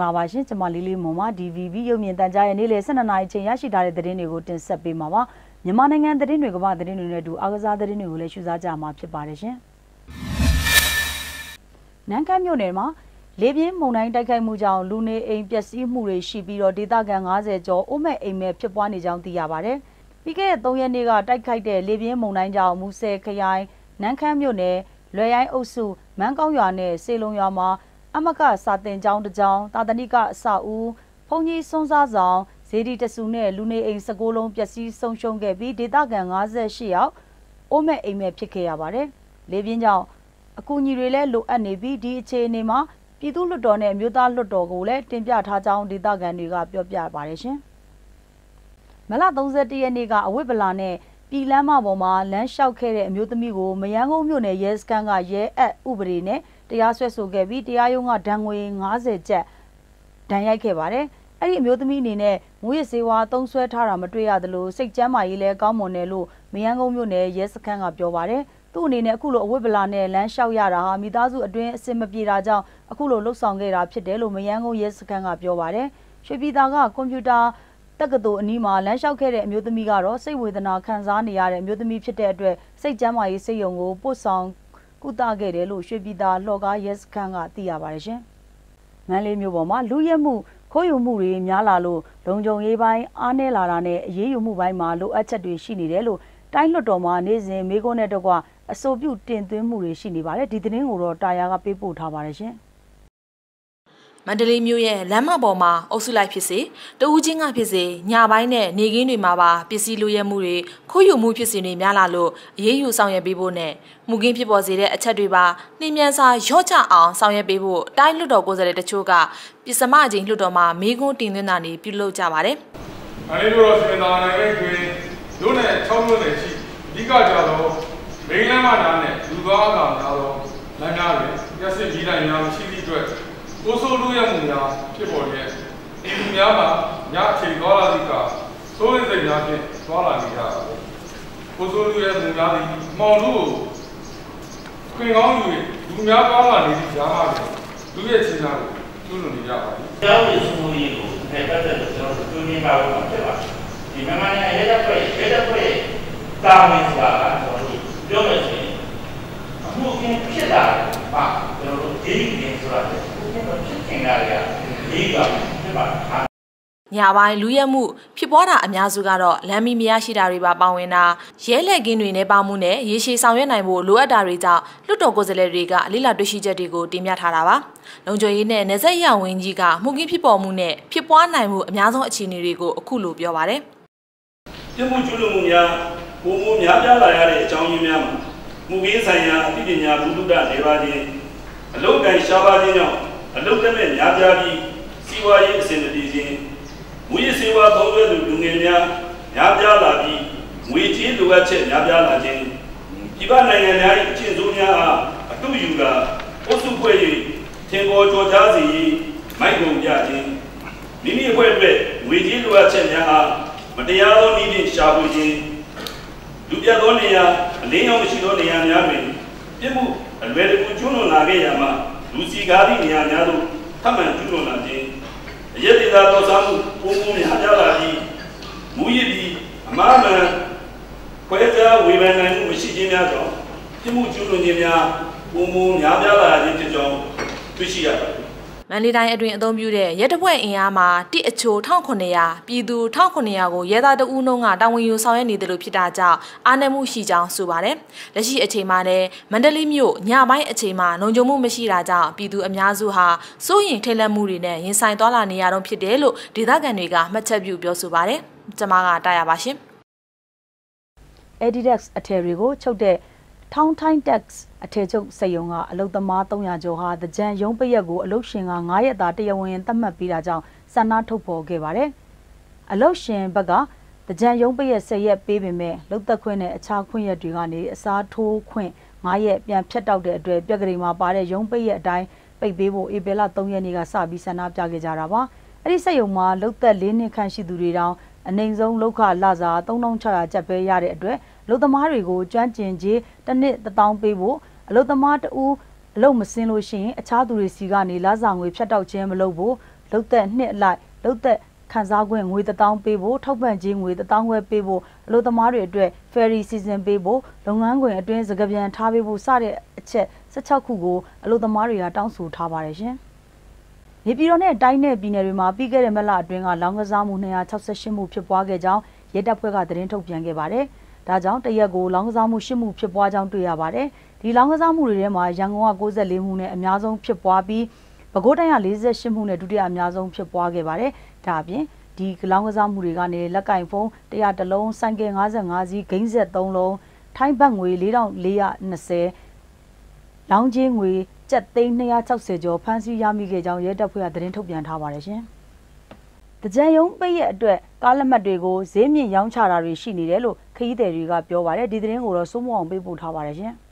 မင်္ဂလာပါရှင်ကျွန်မလေးလေးမွန်ပါ DVB ရုပ်မြင်တန်ကြားရဲ့နေ့လယ်12နာရီချိန်ရရှိထားတဲ့သတင်းတွေကိုတင်ဆက်ပေးမှာပါမြန်မာနိုင်ငံသတင်းတွေကမ္ဘာသတင်းတွေနဲ့အတူအားကစားသတင်းတွေကိုလည်းရှုစားကြမှာဖြစ်ပါတယ်ရှင်နန်းခမ်းမြို့နယ်မှာလေပြင်းမုန်တိုင်းတိုက်ခိုက်မှုကြောင့်လူနေအိမ်ပျက်စီးမှုတွေရှိပြီးတော့ဒေသခံ90ကျော်အိုးမဲ့အိမ်မဲ့ဖြစ်ပွားနေကြောင်းသိရပါတယ်ပြီးခဲ့တဲ့3ရက်နေ့ကတိုက်ခိုက်တဲ့လေပြင်းမုန်တိုင်းကြောင့်မူဆယ်ခရိုင်နန်းခမ်းမြို့နယ်လွယ်ရိုင်းအုပ်စုမန်းကောင်းရွာနဲ့စေလုံရွာမှာ အမကစာတင်ကျောင်းတစ်ကျောင်းတာတနိကအစအဦးဘုံကြီးစွန်းစားဆောင်ဇေဒီတဆူနဲ့လူနေအိမ်16လုံးပျက်စီးဆုံးရှုံးခဲ့ပြီးဒေသခံ58ယောက်အိုးမဲ့အိမ်မဲ့ဖြစ်ခဲ့ရပါတယ်။လေပြင်းကြောင့်အကူအညီတွေလည်းလိုအပ်နေပြီးဒီအခြေအနေမှာပြည်သူ့လွှတ်တော်နဲ့မြို့သားလွှတ်တော်ကိုလည်းတင်ပြထားကြောင်းဒေသခံတွေကပြောပြပါတယ်ရှင်။မလ31ရက်နေ့ကအဝိပလာနဲ့ပြည်လမ်းမပေါ်မှာလမ်းလျှောက်ခဲ့တဲ့အမျိုးသမီးကိုမယန်းကုန်းမြို့နယ်ရဲစခန်းကရဲအပ်ဥပဒေနဲ့ တရားစွဲဆိုခဲ့ပြီးတရားရုံးကဒဏ်ငွေ90ကျပ်ဒဏ်ရိုက်ခဲ့ပါတယ်။အဲ့ဒီအမျိုးသမီးအနေနဲ့မူရစေဝါသုံးဆွဲထားတာမတွေ့ရသလိုစိတ်ကြမ်းမာရေးလည်းကောင်းမွန်တယ်လို့မယန်းကုန်းမြို့နယ်ရဲစခန်းကပြောပါတယ်။သူ့အနေနဲ့အခုလိုအဝိပလာနဲ့လမ်းလျှောက်ရတာဟာမိသားစုအတွင်းအဆင်မပြေတာကြောင့်အခုလိုလှုပ်ဆောင်ခဲ့တာဖြစ်တယ်လို့မယန်းကုန်းရဲစခန်းကပြောပါတယ်။ရွှေပြည်သာကကွန်ပျူတာတက္ကသိုလ်အနီးမှာလမ်းလျှောက်ခဲ့တဲ့အမျိုးသမီးကတော့စိတ်ဝေဒနာခံစားနေရတဲ့အမျိုးသမီးဖြစ်တဲ့အတွက်စိတ်ကြမ်းမာရေးစိတ်ယုံကိုပို့ဆောင် ကုသခဲ့တယ်လို့ရွှေပြည်သာလှော်ကားရဲစခန်းကသိရပါတယ်ရှင်။မန္တလေးမြို့ပေါ်မှာလူရဲမှုခိုးယူမှုတွေများလာလို့လုံခြုံရေးပိုင်းအားနည်းလာတာနဲ့အရေးယူမှုပိုင်းမှာလိုအပ်ချက်တွေရှိနေတယ်လို့တိုင်းလွှတ်တော်မှာနေ့စဉ်မေးခွန်းနဲ့တကွအဆိုပြုတင်သွင်းမှုတွေရှိနေပါတယ်ဒီသတင်းကိုတော့တာယာကပေးပို့ထားပါတယ်ရှင်။ မန္တလေးမြို့ရဲ့လမ်းမပေါ်မှာအုပ်စုလိုက်ဖြစ်စေတဦးချင်းကဖြစ်စေညပိုင်းနဲ့နေကင်းတွေမှာပါပစ္စည်းလိုရဲမှုတွေခိုးယူမှုဖြစ်စဉ်တွေများလာလို့အရေးယူဆောင်ရွက်ပေးဖို့နဲ့မူကင်းဖြစ်ပေါ်စေတဲ့အချက်တွေပါနှင်းမြန်စာရော့ချအောင်ဆောင်ရွက်ပေးဖို့တိုင်းလွှတ်တော်ကိုယ်စားလှယ်တချို့ကပြည်စမအချင်းလွှတ်တော်မှာမေးခွန်းတင်သွင်းတာနေပြုလုပ်ကြပါတယ်။အဲဒီလိုစီမံသားနိုင်ငံတွင်တို့နဲ့6မြို့နယ်ရှိအဓိကကြတော့မိန်းလမ်းမနာနဲ့လူသွားအလာများသောလမ်းများတွင်ရစစ်ကြီးတိုင်းများရှိသည့်အတွက် ကိုဆိုးလူရမှုများဖြစ်ပေါ်လျက်အိမ်များမှာညအချိန်သွားလာသည့်ကစိုးရိမ်စိတ်များဖြင့်သွားလာနေကြပါကိုဆိုးလူရမှုများသည်မောင်လူကိုခွင်ကောင်းယူလူများသွားလာနေသည့်ကြားမှာလူရဲ့ချင်းသားကိုကျွလွန်နေကြပါသည်။ကျောင်းရေးမှုရေးကိုနဲ့ပတ်သက်လို့ကျွန်တော်တို့ညင်ပါလို့ဖြစ်ပါတယ်။ဒီမြန်မာနိုင်ငံရဲတပ်ဖွဲ့ရဲတပ်ဖွဲ့တာဝန်ဆိုတာကကျွန်တော်တို့ပြောမယ်ဆိုရင်အမှုအခင်းဖြစ်လာပါကျွန်တော်တို့ဒီကင်းဆိုတာ ဖြစ်ခင်တာတွေကဒီကဖြစ်ပါတယ်ညပိုင်းလူရက်မှုဖြစ်ပွားတာအများစုကတော့လမ်းမီမရရှိတာတွေပါပါဝင်တာရဲလက်ကင်းတွေနဲ့ပါမှုနဲ့ရေရှည်ဆောင်ရွက်နိုင်ဖို့လိုအပ်တာတွေကြောင့်လွတ်တော်ကိုယ်စားလှယ်တွေကအလေးလာတွေ့ရှိချက်တွေကိုတင်ပြထားတာပါလုံခြုံရေးနဲ့နေဆက်ရဝင်းကြီးကမှုကင်းဖြစ်ပေါ်မှုနဲ့ဖြစ်ပွားနိုင်မှုအများဆုံးအခြေအနေတွေကိုအခုလိုပြောပါတယ်ပြမှုကျူးလွန်မှုများပုံမှုများပြားလာရတဲ့အကြောင်းရင်းများမှာမှုကင်းဆိုင်ရာအသိပညာဘုဒ္ဓနေပါခြင်းအလုတ်ကန်ရှားပါခြင်းကြောင့် အလုတ်တက်မဲ့များပြားပြီးစီးပွားရေးအဆင်မပြေခြင်းမူရစေဝါသုံးရွက်သူလူငယ်များများပြားလာပြီးငွေကြေးလိုအပ်ချက်များပြားလာခြင်းပြည်ပနိုင်ငံများ၏အကျင့်ဆိုးများအားအတုယူကာအုပ်စုဖွဲ့၍ထင်ပေါ်ကြော်ကြားစေ၏မိုက်ကုန်ပြခြင်းမိမိအဖွဲ့အတွက်ငွေကြေးလိုအပ်ချက်များအားမတရားသောနည်းဖြင့်ရှာဖွေခြင်းလူပြတ်သောနေရာအလင်းရောင်မရှိသောနေရာများတွင်ပြစ်မှုအလွယ်တကူကျွလွန်လာခဲ့ရမှာ လူစီကားသည့်နေရာများသို့ထပ်မံကျွလွန်လာခြင်းအယက်ဒေသာတော်စားမှုပုံပုံများကြလာပြီးမူရည်ပြီးအမှားမှန်ခွဲခြားဝေဖန်နိုင်မှုမရှိခြင်းများကြောင့်ပြမှုကျွလွန်ခြင်းများပုံပုံများပြားလာခြင်းဖြစ်ကြောင်းတွေ့ရှိရပါတယ် မန္တလေးတိုင်းအတွင်းအသုံးပြုတဲ့ရဲတပ်ဖွဲ့အင်အားမှာတိအချို1900ပြည်သူ1900ကိုရဲသားတဦးနှုန်းကတာဝန်ယူဆောင်ရွက်နေတယ်လို့ဖြစ်တာကြောင့်အားနည်းမှုရှိကြောင်းဆိုပါတယ်။လက်ရှိအချိန်မှာလည်းမန္တလေးမြို့ညပိုင်းအချိန်မှာလုံခြုံမှုမရှိတာကြောင့်ပြည်သူအများစုဟာစိုးရိမ်ထိတ်လန့်မှုတွေနဲ့ရင်ဆိုင်သွားလာနေရတော့ဖြစ်တယ်လို့ဒေသခံတွေကမှတ်ချက်ပြုပြောဆိုပါတယ်။ကျွန်မကတားရပါရှင်။ Edidex အထည်တွေကိုချုပ်တဲ့ Town Time Tax အထည်ချုပ်စက်ရုံကအလုသမား300ကျော်ဟာတကြံရုံးပရက်ကိုအလုရှင်က9ရက်သာတရားဝင်သတ်မှတ်ပြီးတာကြောင့်ဆန္ဒထုတ်ဖော်ခဲ့ပါတယ်။အလုရှင်ဘက်ကတကြံရုံးပရက်10ရက်ပေးပေမဲ့လုသက်ခွင့်နဲ့အခြားခွင့်ရက်တွေကနေအစားထိုးခွင့်9ရက်ပြန်ဖြတ်တောက်တဲ့အတွက်ပြက်ကလေးမှာပါတဲ့ရုံးပရက်အတိုင်းပိတ်ပေးဖို့ဧပြီလ3ရက်နေ့ကစပြီးဆန္ဒပြခဲ့ကြတာပါ။အဲ့ဒီစက်ရုံမှာလုသက်၄နှစ်ခန့်ရှိသူတွေတောင် အနိုင်ဆုံးလောက်ခလစာ3600ကျပ်ပဲရတဲ့အတွက်အလုသမားတွေကိုကျွမ်းကျင်ကြီးတစ်နှစ်1000ပေးဖို့အလုသမားတဦးအလုပ်မစင်းလို့ရှိရင်အခြားသူတွေစီကနေလာစာငွေဖြတ်တောက်ခြင်းမလုပ်ဖို့လုတ်သက်နှစ်အလိုက်လုတ်သက်ခံစား권ငွေ1000ပေးဖို့ထောက်ပံ့ခြင်းငွေ1000ခွဲပေးဖို့အလုပ်သမားတွေအတွက် ferry season ပေးဖို့လုပ်ငန်းခွင်အတွင်းစကပြန်ထားပေးဖို့စတဲ့အချက်16ခုကိုအလုပ်သမားတွေကတောင်းဆိုထားပါတယ်ရှင်။ နေပြည်တော်နဲ့တိုင်းနယ်ပြည်နယ်တွေမှာပြီးခဲ့တဲ့မလအတွင်းကလောင်းကစားမှု268မှုဖြစ်ပွားခဲ့ကြောင်းရဲတပ်ဖွဲ့ကသတင်းထုတ်ပြန်ခဲ့ပါတယ်။ဒါကြောင့်တရက်ကိုလောင်းကစားမှု10မှုဖြစ်ပွားကြောင်းတွေ့ရပါတယ်။ဒီလောင်းကစားမှုတွေထဲမှာရန်ကုန်က64မှုနဲ့အများဆုံးဖြစ်ပွားပြီးပဲခူးတိုင်းက48မှုနဲ့ဒုတိယအများဆုံးဖြစ်ပွားခဲ့ပါတယ်။ဒါအပြင်ဒီကလောင်းကစားမှုတွေကနေလက်ကင်ဖုန်း100တလုံးစိုက်ကယ်55စီးဂိမ်းဆက်3လုံးထိုင်းဘတ်ငွေ4420လောင်းချင်းငွေ ကျပ်သိန်း260ကျော်ဖမ်းဆီးရမိခဲ့ကြောင်းရဲတပ်ဖွဲ့ကသတင်းထုတ်ပြန်ထားပါတယ်ရှင်။တကြံယုံပိတ်ရဲ့အတွက်ကားလက်မှတ်တွေကိုဈေးမြင့်ရောင်းချတာတွေရှိနေတယ်လို့ခရီးသည်တွေကပြောပါတယ်ဒီသတင်းကိုတော့စိုးမောအောင်ပေးပို့ထားပါတယ်ရှင်။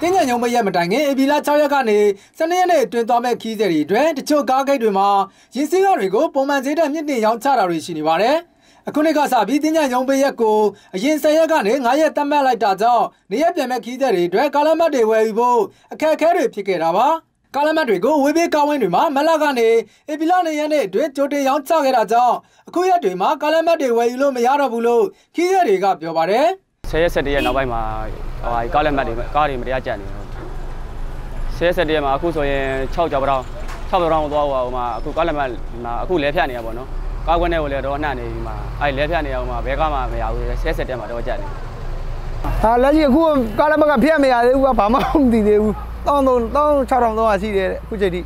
တင်းညံညုံမရက်မတိုင်ခင်အေဗီလာ6ရက်ကနေ12ရက်နေ့တွင်သွားမဲ့ခီးသည်တွေအတွက်တချို့ကားဂိတ်တွေမှာရင်းစည်းကားတွေကိုပုံမှန်ဈေးတက်မြင့်တင်ရောင်းချတာတွေရှိနေပါတယ်။ အခုနှစ်ကစပြီးတင်းညံညုံပရက်ကိုအရင်10ရက်ကနေ9ရက်တက်မှတ်လိုက်တာကြောင့်နေရက်ပြန်မဲ့ခီးသည်တွေအတွက်ကားလက်မှတ်တွေဝယ်ယူဖို့အခက်အခဲတွေဖြစ်ခဲ့တာပါ။ကားလက်မှတ်တွေကိုဝေးပေးကားဝင်းတွေမှာမက်လာကနေအေဗီလာနေရက်နေ့အတွင်းကြိုတင်ရောင်းချခဲ့တာကြောင့်အခုရက်တွေမှာကားလက်မှတ်တွေဝယ်ယူလို့မရတော့ဘူးလို့ခီးသည်တွေကပြောပါတယ်။10ရက်17ရက်နောက်ပိုင်းမှာဟိုကားလက်မှတ်တွေကားတွေမတရားကြက်နေတယ်10ရက်17ရက်မှာအခုဆိုရင်6ကြောက်ပေါင်း6ကြောက်ပေါင်းသွားဟိုမှာအခုကားလက်မှတ်မှာအခုလဲဖြတ်နေရပါတော့ ကားခွန်းထဲကိုလည်းတော့နှံ့နေပြီမှာအဲ့လဲဖြတ်နေအောင်မှာဘဲကားမှမရဘူး10ရက်17မှာတော့ကြက်နေဟာလက်ရှိအခုကားလက်မှတ်ကဖြတ်မရသေးဘူးကဘာမှမသိသေးဘူးတောင်းတော့တောင်း6300ရှိတယ်အခုချိန်ထိ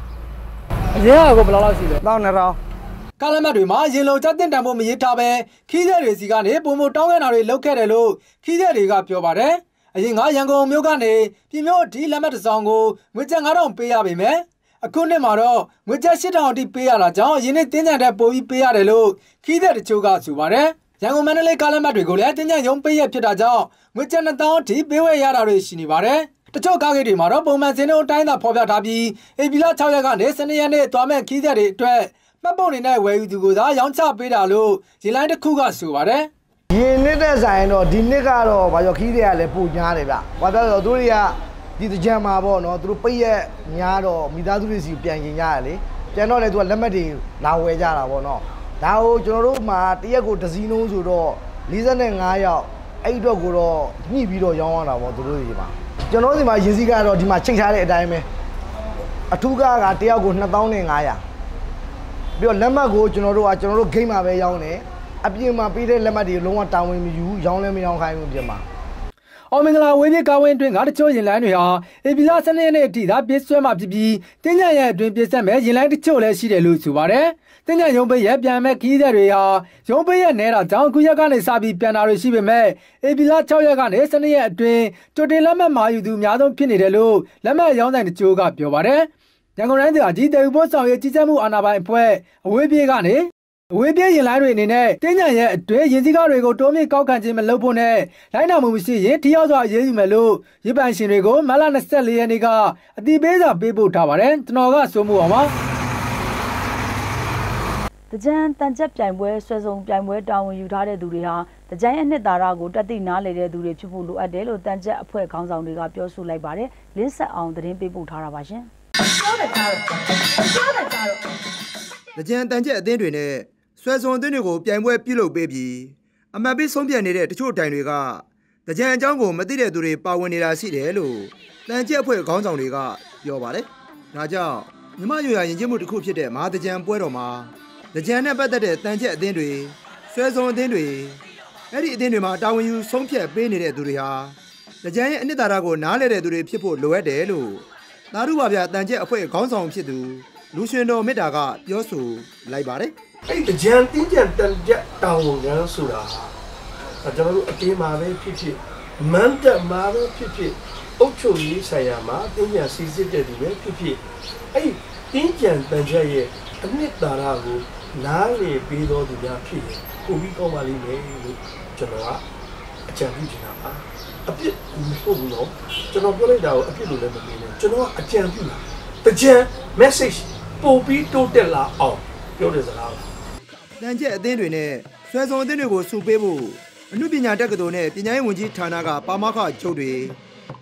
အရင်ကဘယ်လောက်လောက်ရှိလဲတောင်း2000ကားလက်မှတ်တွေမှာရင်လုံချက်တင်တန်ဖို့မရထားပဲခီးတဲ့တွေစီကနေပုံမတောင်းခဲ့တာတွေလုပ်ခဲ့တယ်လို့ခီးတဲ့တွေကပြောပါတယ်။အရင်ကရန်ကုန်မြို့ကနေပြည်မြို့ဒီလက်မှတ်တစ်စောင်ကိုငွေကျပ်9000ပေးရပါမယ်။ အခုနှစ်မှာတော့ငွေကျပ်8000အထိပေးရတာကြောင့်ယင်းနှစ်တင်းကြံတဲ့ပိုပြီးပေးရတယ်လို့ခီးတဲ့တချို့ကဆိုပါတယ်။ရန်ကုန်မန္တလေးကားလက်မှတ်တွေကိုလည်းတင်းကြံရုံးပေးရဖြစ်တာကြောင့်ငွေကျပ်2000အထိပေးဝယ်ရတာတွေရှိနေပါတယ်။တချို့ကားဂိတ်တွေမှာတော့ပုံမှန်စင်းတို့အတိုင်းသာဖော်ပြထားပြီးအေပီလာ6ရက်ကနေ12ရက်နေ့သွားမဲ့ခီးတဲ့တွေအတွက်မှတ်ပုံတွေနဲ့ဝယ်ယူသူကိုသာရောင်းချပေးတာလို့ရေလိုင်းတစ်ခုကဆိုပါတယ်။ရင်နှစ်တဲ့ဆိုင်တော့ဒီနှစ်ကတော့ဘာကြောခီးတွေကလည်းပိုညားတယ်ဗျ။ဘာပြောလို့သူတွေက ဒီတကြံမှာပေါ့နော်သူတို့ပိတ်ရက်ညားတော့မိသားစုတွေစီပြန်ရင်ရတယ်လေ။ပြန်တော့လေသူကလက်မှတ်တွေလာဝယ်ကြတာပေါ့နော်။ဒါကိုကျွန်တော်တို့မှာတရက်ကိုဒဇီနှုံးဆိုတော့45ရောက်အဲ့အတွက်ကိုတော့ညှိပြီးတော့ရောင်းရတာပေါ့သူတို့ဒီမှာကျွန်တော်ဒီမှာရင်စည်းကတော့ဒီမှာချိန်ထားတဲ့အတိုင်းပဲအထူးကားကတယောက်ကို2500ပြီးတော့လက်မှတ်ကိုကျွန်တော်တို့ကကျွန်တော်တို့ဂိမ်းမှာပဲရောင်းတယ်အပြင်မှာပေးတဲ့လက်မှတ်တွေလုံးဝတာဝန်မယူရောင်းလည်းမရောင်းခိုင်းဘူးပြင်မှာ အော်မင်္ဂလာဝေးပြေကားဝင်းအတွင်းကတချို့ရင်လိုင်းတွေဟာအေပီလာစနေနေ့အထိသာပြည့်စွဲမှာဖြစ်ပြီးတင်းညံရဲ့အတွင်းပြည့်စက်မဲ့ရင်လိုင်းတချို့လည်းရှိတယ်လို့ဆိုပါတယ်။တင်းညံရုံးပေးရဲ့ပြန်မဲ့ခီးတဲ့တွေဟာရုံးပေးရဲ့နဲတာကြောင့်ခုရက်ကနေစပြီးပြန်တာတွေရှိပေမဲ့အေပီလာ6ရက်ကနေစနေရက်အတွင်းကြိုတင်လက်မှတ်မှာယူသူအများဆုံးဖြစ်နေတယ်လို့လက်မှတ်ရောင်းဆိုင်တချို့ကပြောပါတယ်။ရန်ကုန်တိုင်းဒေသကြီးတေယူပို့ဆောင်ရေးကြီးကြပ်မှုအာဏာပိုင်အဖွဲ့အဝေးပြေးကနေ အဝေးပြေးရင်လိုင်းတွေအနေနဲ့တင်းညံရဲ့အတွင်းရင်စည်းကားတွေကိုတိုးမြင့်ကောက်ခံခြင်းမလုပ်ဖို့နဲ့လိုင်းနာမှုမရှိရင်ထိရောက်စွာအရေးယူမယ်လို့ရပိုင်ရှင်တွေကိုမလ24ရက်နေ့ကအတိပေးစာပေးပို့ထားပါတယ်ကျွန်တော်ကစိုးမှုအောင်ပါတကြံတန်ချက်ပြိုင်ပွဲဆွဲဆောင်ပြိုင်ပွဲတာဝန်ယူထားတဲ့သူတွေဟာတကြံရဲ့နှစ်သာရကိုတက်သိနားလေတဲ့သူတွေဖြစ်ဖို့လိုအပ်တယ်လို့တန်ချက်အဖွဲ့ခေါင်းဆောင်တွေကပြောဆိုလိုက်ပါတယ်လင်းဆက်အောင်သတင်းပေးပို့ထားတာပါရှင်ပြောတယ်ကြတော့ပြောတယ်ကြတော့။ကြံတန်ချက်အသင်းတွေနဲ့ ဆွဲစုံအသင်းတွေကိုပြိုင်ပွဲပြုလုပ်ပေးပြီးအမတ်ပေးဆုံးဖြတ်နေတဲ့တချို့တိုင်တွေကကြံအကြောင်းကိုမသိတဲ့သူတွေပါဝင်နေတာရှိတယ်လို့တန်ချက်အဖွဲ့ခေါင်းဆောင်တွေကပြောပါတယ်။ဒါကြောင့်မြမရွရရင်ကျမှုတစ်ခုဖြစ်တဲ့မဟာတကြံပွဲတော်မှာကြံနဲ့ပတ်သက်တဲ့တန်ချက်အသင်းတွေဆွဲစုံအသင်းတွေအဲ့ဒီအသင်းတွေမှာတာဝန်ယူဆုံးဖြတ်ပေးနေတဲ့သူတွေဟာကြံရဲ့အနှစ်သာရကိုနားလည်တဲ့သူတွေဖြစ်ဖို့လိုအပ်တယ်လို့သာဓုပါဗျာတန်ချက်အဖွဲ့ခေါင်းဆောင်ဖြစ်သူလူရှင်တော်မေတ္တာကပြောဆိုလိုက်ပါတယ် အဲ့ဒီကြံတင်းကြံတန်ချက်တောင်းဝန်ရမ်းဆိုတာဟာကျွန်တော်တို့အတင်းမှာပဲဖြစ်ဖြစ်မန်တက်မှာပဲဖြစ်ဖြစ်အုတ်ချုပ်ရေးဆိုင်ရာမှာတင်းကြံစီစစ်တဲ့သူပဲဖြစ်ဖြစ်အဲ့ဒီတင်းကြံတန်ချက်ရဲ့အနှစ်သာရကိုနားလေပြီးတော်သူများဖြစ်ရင်ကိုပြီးကောင်းပါလိမ့်မယ်လို့ကျွန်တော်ကအကြံပြုချင်တာပါအပြစ်မဟုတ်ဘူးနော်ကျွန်တော်ပြောလိုက်တာကိုအပြစ်လို့လည်းမမြင်နဲ့ကျွန်တော်ကအကြံပြုတာတကြံ message ပို့ပြီးတိုးတက်လာအောင်ပြောတဲ့စကားပါ တန်ချက်အသင်းတွေနဲ့ဆွဲဆောင်အသင်းတွေကိုစုပေးဖို့အမှုပညာတက္ကသိုလ်နဲ့ပညာရေးဝန်ကြီးဌာနကပါမခချုပ်တွေ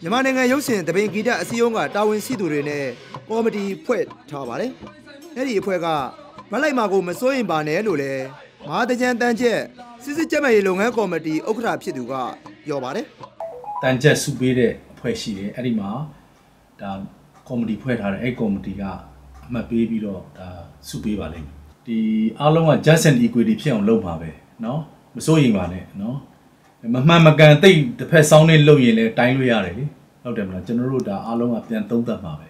မြန်မာနိုင်ငံရုပ်ရှင်တပင်ဂီတအစည်းအရုံးကတာဝန်ရှိသူတွေနဲ့ကော်မတီဖွဲ့ထားပါတယ်။အဲ့ဒီအဖွဲ့ကမလိုက်မာကိုမစိုးရင်ပါနဲ့လို့လည်းမဟာတကြံတန်းချက်စစ်စစ်ကြက်မဲ့ရေးလုပ်ငန်းကော်မတီဥက္ကဋ္ဌဖြစ်သူကပြောပါတယ်တန်ချက်စုပေးတဲ့အဖွဲ့ရှိတယ်အဲ့ဒီမှာဒါကော်မတီဖွဲ့ထားတယ်အဲ့ကော်မတီကအမှတ်ပေးပြီးတော့ဒါစုပေးပါလိမ့်မယ် ဒီအားလုံးက just and equity ဖြစ်အောင်လုပ်ပါပဲเนาะမစိုးရင်ပါနဲ့เนาะမမှန်မကန်တိတ်တစ်ဖက်ဆောင်းနေလုပ်ရင်လည်းတိုင်းလို့ရတယ်လေဟုတ်တယ်မလားကျွန်တော်တို့ဒါအားလုံးကပြန်သုံးသပ်ပါပဲ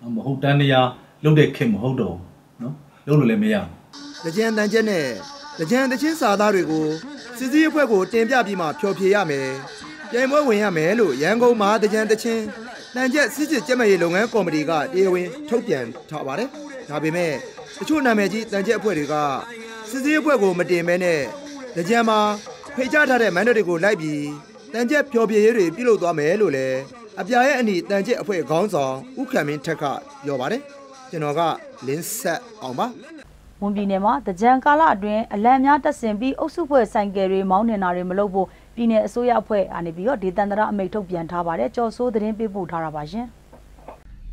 နော်မဟုတ်တန်းတရားလုပ်တဲ့ခင်မဟုတ်တော့ဘူးเนาะလုပ်လို့လည်းမရဘူး ။တကြံတန်းချက်နဲ့တကြံတချင်းစာသားတွေကိုစစ်စစ်အဖွဲ့ကိုတင်ပြပြီးမှဖျော်ဖြေရမယ်။ပြိုင်ပွဲဝင်ရမယ်လို့ရန်ကုန်မဟာတကြံတချင်းတန်ချက်စစ်စစ်ကြက်မဲ့ရေးလုပ်ငန်းကော်မတီကတရားဝင်ထုတ်ပြန်ထားပါတယ်။ဒါပေမဲ့ တချို့နာမည်ကြီးတန်ချက်အဖွဲ့တွေကစစ်စစ်အဖွဲ့ကိုမတင်မဲနဲ့တကြံမှာဖိတ်ကြားထားတဲ့မန်ဒတ်တွေကိုလိုက်ပြီးတန်ချက်ဖျော်ဖြေရေးတွေပြုလုပ်သွားမယ်လို့လည်းအပြာရဲ့အနီတန်ချက်အဖွဲ့ခေါင်းဆောင်ဥက္ကမင်းထက်ကပြောပါတယ်။ကျွန်တော်ကလင်းဆက်အောင်ပါမွန်ပြည်နယ်မှာတကြံကာလအတွင်းအလံများတက်ဆင်ပြီးအုပ်စုဖွဲ့ဆိုင်ကယ်တွေမောင်းနှင်တာတွေမလုပ်ဖို့ပြည်내အစိုးရအဖွဲ့အနေပြီးတော့ဒေသန္တရအမိန့်ထုတ်ပြန်ထားပါတယ်ကြော်စိုးသတင်းပေးပို့ထားတာပါရှင်။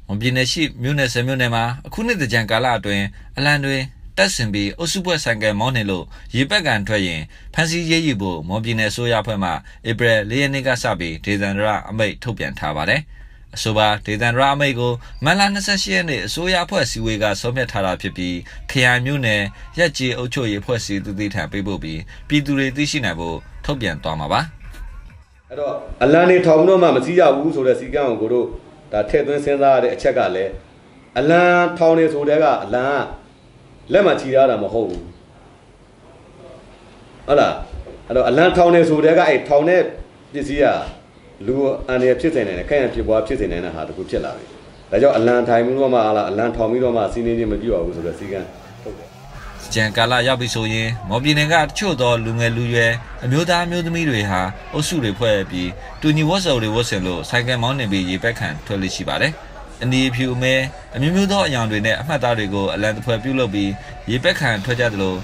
ဝန်ပြည်နယ်ရှိမြို့နယ်ဆယ်မြို့နယ်မှာအခုနှစ်တကြံကာလအတွင်းအလံတွေတက်ဆင်ပြီးအုပ်စုပွဲဆိုင်ကယ်မောင်းနေလို့ရေပက်ကန်ထွက်ရင်ဖမ်းဆီးရေးယူဖို့မွန်ပြည်နယ်ဆိုရအဖွဲ့မှဧပြီ၄ရက်နေ့ကစပြီးဒေသန္တရအမိန့်ထုတ်ပြန်ထားပါတယ်။အဆိုပါဒေသန္တရအမိန့်ကိုမန်လာ28ရက်နေ့အစိုးရအဖွဲ့စည်းဝေးကဆုံးဖြတ်ထားတာဖြစ်ပြီးခရိုင်မြို့နယ်ရက်ကြီးအုပ်ချုပ်ရေးအဖွဲ့စည်းသူတိထံပေးပို့ပြီးပြည်သူတွေသိရှိနိုင်ဖို့ထုတ်ပြန်သွားမှာပါ။အဲ့တော့အလံနေထောင်တော့မှမစည်းရဘူးဆိုတဲ့စီကံကိုကိုတို့ ဒါထည့်သွင်းစဉ်းစားရတဲ့အချက်ကလည်းအလံထောင်နေဆိုတဲ့ကအလံကလက်မှချီရတာမဟုတ်ဘူးဟုတ်လားအဲ့တော့အလံထောင်နေဆိုတဲ့ကအဲ့ထောင်တဲ့ပစ္စည်းကလူအန်ရဖြစ်နေတယ်ခိုင်ရဖြစ်ပွားဖြစ်နေတယ်ဟာတခုဖြစ်လာပြီဒါကြောင့်အလံထိုင်ပြီးတော့မှဟာလားအလံထောင်ပြီးတော့မှစီးနေနေမပြည့်ပါဘူးဆိုတဲ့စီကံထုတ်တယ် ကြံကာလရောက်ပြီဆိုရင်မော်ပြည်နယ်ကတချို့သောလူငယ်လူရွယ်အမျိုးသားမျိုးသမီးတွေဟာအုပ်စုတွေဖွဲ့ပြီးတူညီဝတ်စုံတွေဝတ်ဆင်လို့ဆိုင်ကယ်မောင်းနေပြီးရေပက်ခံထွက်လိရှိပါတယ်။အနီအဖြူအမဲအမျိုးမျိုးသောအယောင်တွေနဲ့အမှတ်အသားတွေကိုအလံတစ်ဖွဲ့ပြုလုပ်ပြီးရေပက်ခံထွက်ကြသလို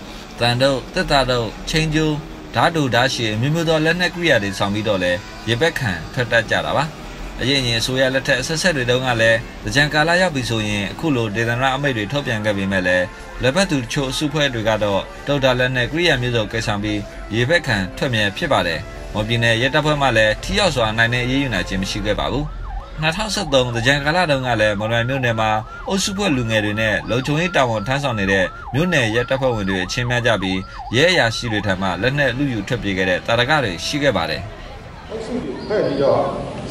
တန်တို့တက်တာတို့ချင်းကျိုးဓာတ်တူဓာတ်ရှည်အမျိုးမျိုးသောလက်နက်ကိရိယာတွေဆောင်ပြီးတော့လဲရေပက်ခံထွက်တတ်ကြတာပါ။အရင်ရင်အစိုးရလက်ထက်အဆက်ဆက်တွေတုန်းကလည်းကြံကာလရောက်ပြီဆိုရင်အခုလိုဒေသနာအမိတ်တွေထုတ်ပြန်ခဲ့ပေမဲ့လည်း လက်ပတ်သူတချို့အစုဖွဲ့တွေကတော့တုတ်တာလက်နဲ့ကိရိယာမျိုးစုံကိစ္စပြီးရေဘက်ခံထွက်မြဲဖြစ်ပါတယ်။မော်ပြည်နယ်ရဲတပ်ဖွဲ့မှလည်းထိရောက်စွာနိုင်တဲ့အရေးယူနိုင်ခြင်းမရှိခဲ့ပါဘူး။2023ကြံကာလတုန်းကလည်းမော်လမြိုင်မြို့နယ်မှာအုပ်စုဖွဲ့လူငယ်တွေနဲ့လုံခြုံရေးတာဝန်ထမ်းဆောင်နေတဲ့မြို့နယ်ရဲတပ်ဖွဲ့ဝင်တွေအချင်းများကြပြီးရဲအရာရှိတွေထံမှလက်နက်လူယူထွက်ပြေးခဲ့တဲ့တာရကတွေရှိခဲ့ပါတယ်။အုပ်စုတွေဖွဲ့ပြီးတော့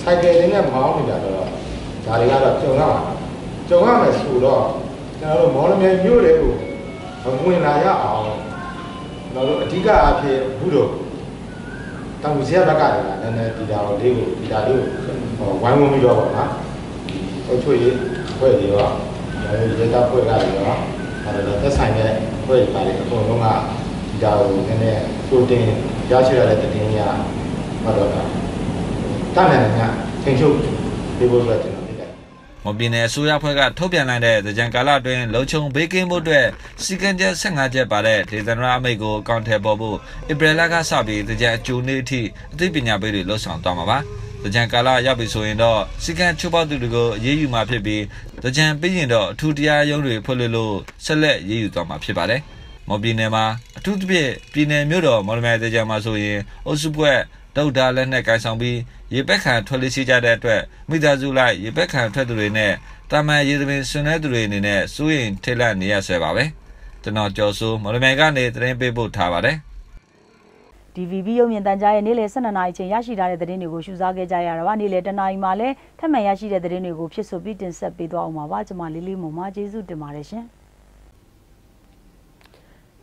စိုက်ကယ်လေးနဲ့မောင်းနေတာတော့ဒါတွေကတော့ကြုံရမှာကြုံရမယ်ဆိုတော့ ကျွန်တော်တို့မော်လမြိုင်မြို့တွေကိုဝင်လာရအောင်ကျွန်တော်တို့အဓိကအဖြစ်ဘုတို့တောင်ကြီးဘက်ကလည်းနည်းနည်းဒီတာလေးကိုဒီတာလေးကိုဝိုင်းဝန်းပြီးတော့ပေါ့နော်အုပ်ချုပ်ရေးဖွဲ့တွေရောရေတပ်ဖွဲ့ကတွေရောအဲဒါသက်ဆိုင်တဲ့ဖွဲ့တွေပါတယ်အကုန်လုံးကဒီတာကိုနည်းနည်းသိုတင်ရရှိရတဲ့တည်င်းရမှတော့တာတန်တယ်ကချိန်ချုပ်ဒီလိုဆိုကျွ န်တော်ပြတယ်မော်ပြည်နယ်အစိုးရဖွဲ့ကထုတ်ပြန်လိုက်တဲ့သကြံကာလအတွင်းလုံခြုံဘေးကင်းဖို့အတွက်စီကံချက်15ချက်ပါတဲ့ဒေသနာအမိတ်ကိုအကောင့်ထဲပေါ်ဖို့ဧပြီလကစပြီးသကြံအကျိုးနေ့အထိအသိပညာပေးတွေလှုပ်ဆောင်သွားမှာပါ။သကြံကာလရောက်ပြီဆိုရင်တော့စီကံချိုးပေါက်သူတွေကိုအရေးယူမှာဖြစ်ပြီးသကြံပြီးရင်တော့အထူးတရားရုံးတွေဖွင့်လို့လို့ဆက်လက်ရေးယူသွားမှာဖြစ်ပါတယ်။မော်ပြည်နယ်မှာအထူးသဖြင့်ပြည်နယ်မြို့တော်မော်လမြိုင်သကြံမှာဆိုရင်အုပ်စုပွဲ ဒုတ်ဒါလက်နဲ့ကိုင်ဆောင်ပြီးရေပက်ခံထွက်လေးရှိကြတဲ့အတွက်မိသားစုလိုက်ရေပက်ခံထွက်သူတွေနဲ့တာမန်ရေသမင်ဆွနေသူတွေအနေနဲ့စိုးရင်ထိတ်လန့်နေရဆဲပါပဲကျွန်တော်ကြော်စိုးမော်လမြိုင်ကနေသတင်းပေးပို့ထားပါတယ် DVB ရုပ်မြင်သံကြားရဲ့နေ့လယ်12နာရီချိန်ရရှိထားတဲ့သတင်းတွေကိုရှုစားခဲ့ကြရတာပါနေ့လယ်တနာရီမှာလည်းထပ်မံရရှိတဲ့သတင်းတွေကိုဖြစ်ဆိုပြီးတင်ဆက်ပေးသွားအောင်ပါပါကျွန်မလေးလေးမုံမကျေးဇူးတင်ပါတယ်ရှင်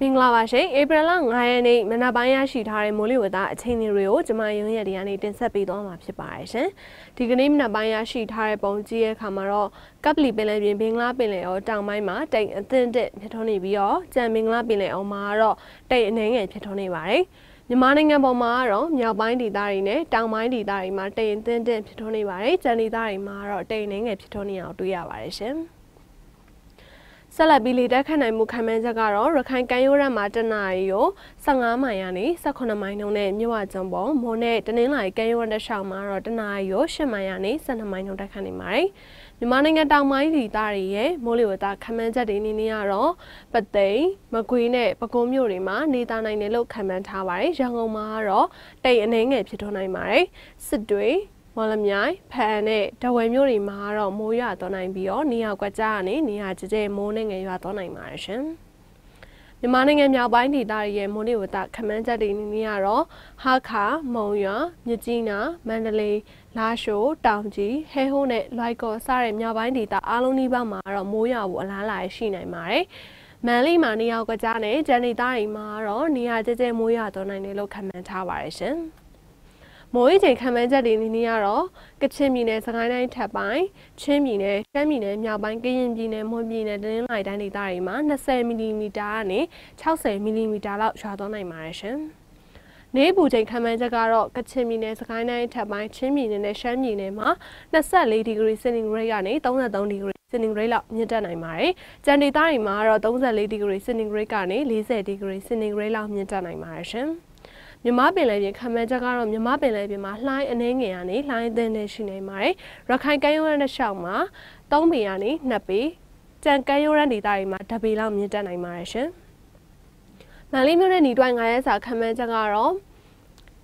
မင်္ဂလာပါရှင်ဧပြီလ9ရက်နေ့မနက်ပိုင်းရရှိထားတဲ့မိုးလေဝသအချိန်တွေကိုကျွန်မရုံးရက်ဒီကနေတင်ဆက်ပေးသွားမှာဖြစ်ပါတယ်ရှင်ဒီကနေ့မနက်ပိုင်းရရှိထားတဲ့ပုံကြည့်ရဲ့အခါမှာတော့ကပ်ပလီပင်လယ်ပြင်ဘင်္ဂလားပင်လယ်အော်တောင်ပိုင်းမှာတိတ်အသင့်တက်ဖြစ်ထွန်းနေပြီးတော့ကြံဘင်္ဂလားပင်လယ်အော်မှာတော့တိတ်အနှဲငယ်ဖြစ်ထွန်းနေပါတယ်မြန်မာနိုင်ငံပေါ်မှာတော့မြောက်ပိုင်းဒေသတွေနဲ့တောင်ပိုင်းဒေသတွေမှာတိတ်အသင့်တက်ဖြစ်ထွန်းနေပါတယ်ကြံဒေသတွေမှာတော့တိတ်အနှဲငယ်ဖြစ်ထွန်းနေအောင်တွေ့ရပါတယ်ရှင်စ ဆက်လက်ပြီးလေတက်ခတ်နိုင်မှုခံမှန်းချက်ကတော့ရခိုင်ကမ်းရိုးတန်းမှာတနအီကို15မိုင်ကနေ18မိုင်နှုန်းနဲ့မြို့ဝကျုံပေါ်မိုးနဲ့တနင်္လာရီကမ်းရိုးတန်းတစ်လျှောက်မှာတော့တနအီကို10မိုင်ကနေ12မိုင်နှုန်းတက်ခတ်နေပါတယ်။မြန်မာနိုင်ငံတောင်ပိုင်းဒေသတွေရဲ့မိုးလေဝသခံမှန်းချက်တွေအနေနဲ့ကတော့ပသိမ်၊မကွေးနဲ့ပဲခူးမြို့တွေမှာနေသားနိုင်တယ်လို့ခံမှန်းထားပါတယ်။ရန်ကုန်မှာကတော့တိတ်အနေငယ်ဖြစ်ထွန်းနိုင်ပါတယ်။စစ်တွေ မော်လမြိုင်ဖန်နဲ့တဝယ်မြို့တွေမှာတော့မိုးရွာသွန်းနိုင်ပြီးတော့နေရာကွက်ကြားကနေနေရာကျကျမိုးနဲ့ငယ်ရွာသွန်းနိုင်ပါတယ်ရှင်။မြန်မာနိုင်ငံမြောက်ပိုင်းဒေသရဲ့မိုးလေဝသခမန်းချက်တွေအနေနဲ့ကတော့ဟာခါမုံရွာမြကြီးနာမန္တလေးလာရှိုးတောင်ကြီးဟဲဟိုးနဲ့လွိုက်ကော်စတဲ့မြောက်ပိုင်းဒေသအားလုံးဒီဘက်မှာတော့မိုးရွာဖို့အလားအလာရှိနိုင်ပါတယ်။မန်လေးမှာနေရာကွက်ကြားနဲ့ဂျန်နီသားတွေမှာတော့နေရာကျကျမိုးရွာသွန်းနိုင်တယ်လို့ခန့်မှန်းထားပါတယ်ရှင်။ မိုးရီချိန်ခံမှန်းချက်တွေအနေနဲ့ကတော့ကချင်ပြည်နယ်စကိုင်းတိုင်းထပ်ပိုင်းချင်းပြည်နယ်ရှမ်းပြည်နယ်မြောက်ပိုင်းကရင်ပြည်နယ်မွန်ပြည်နယ်တနင်္လာရီတိုင်းဒေသတွေမှာ20မီလီမီတာကနေ60မီလီမီတာလောက်ရွာသွန်းနိုင်ပါတယ်ရှင်။နေပူချိန်ခံမှန်းချက်ကတော့ကချင်ပြည်နယ်စကိုင်းတိုင်းထပ်ပိုင်းချင်းပြည်နယ်နဲ့ရှမ်းပြည်နယ်မှာ24ဒီဂရီစင်တီဂရိတ်ကနေ33ဒီဂရီစင်တီဂရိတ်လောက်မြင့်တက်နိုင်ပါတယ်။ကြံဒေသတွေမှာတော့34ဒီဂရီစင်တီဂရိတ်ကနေ40ဒီဂရီစင်တီဂရိတ်လောက်မြင့်တက်နိုင်ပါတယ်ရှင်။ မြမပင်လယ်ပြင်ခံမှန်းချက်ကတော့မြမပင်လယ်ပြင်မှာလှိုင်းအနှဲငယ်ကနေလှိုင်းအသင်းနဲ့ရှိနေပါတယ်။ရခိုင်ကမ်းရိုးတန်းတစ်လျှောက်မှာ3ပေကနေ2ပေကြံကမ်းရိုးတန်းဒေသတွေမှာ2ပေလောက်မြင့်တက်နိုင်ပါတယ်ရှင်။မန်လေးမြို့နယ်ညီတွိုင်း9ရက်စာခံမှန်းချက်ကတော့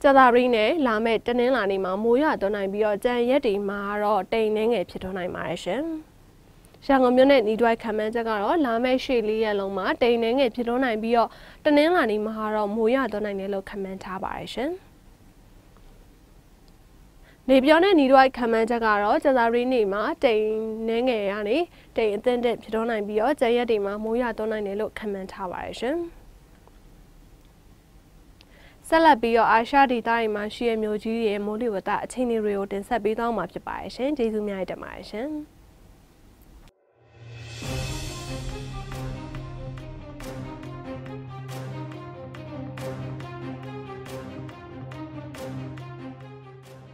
ကျသာရီနဲ့လာမဲ့တနင်္လာနေ့မှာမိုးရွာသွန်းနိုင်ပြီးတော့ကြံရက်တွေမှာတော့တိမ်နှဲငယ်ဖြစ်ထွန်းနိုင်ပါတယ်ရှင်။ ရန်ကုန်မြို့နယ်ဤတွိုက်ခံမှန်းချက်ကတော့လာမယ့်ရှေ့လေးရက်လုံးမှာတိမ်နှဲငယ်ဖြစ်ထွန်းနိုင်ပြီးတော့တနင်္လာနေ့မှာတော့မိုးရွာသွန်းနိုင်တယ်လို့ခံမှန်းထားပါတယ်ရှင်နေပြောတဲ့ညီတို့ခံမှန်းချက်ကတော့ကျသာရီနေ့မှာတိမ်နှဲငယ်ရနေတိမ်အသင့်တက်ဖြစ်ထွန်းနိုင်ပြီးတော့ကျရက်တွေမှာမိုးရွာသွန်းနိုင်တယ်လို့ခံမှန်းထားပါတယ်ရှင်ဆက်လက်ပြီးတော့အာရှဒေသတွေမှာရှိတဲ့မြို့ကြီးရဲ့မိုးလေဝသအခြေအနေတွေကိုတင်ဆက်ပေးသွားမှာဖြစ်ပါတယ်ရှင်ကျေးဇူးများတင်ပါတယ်ရှင်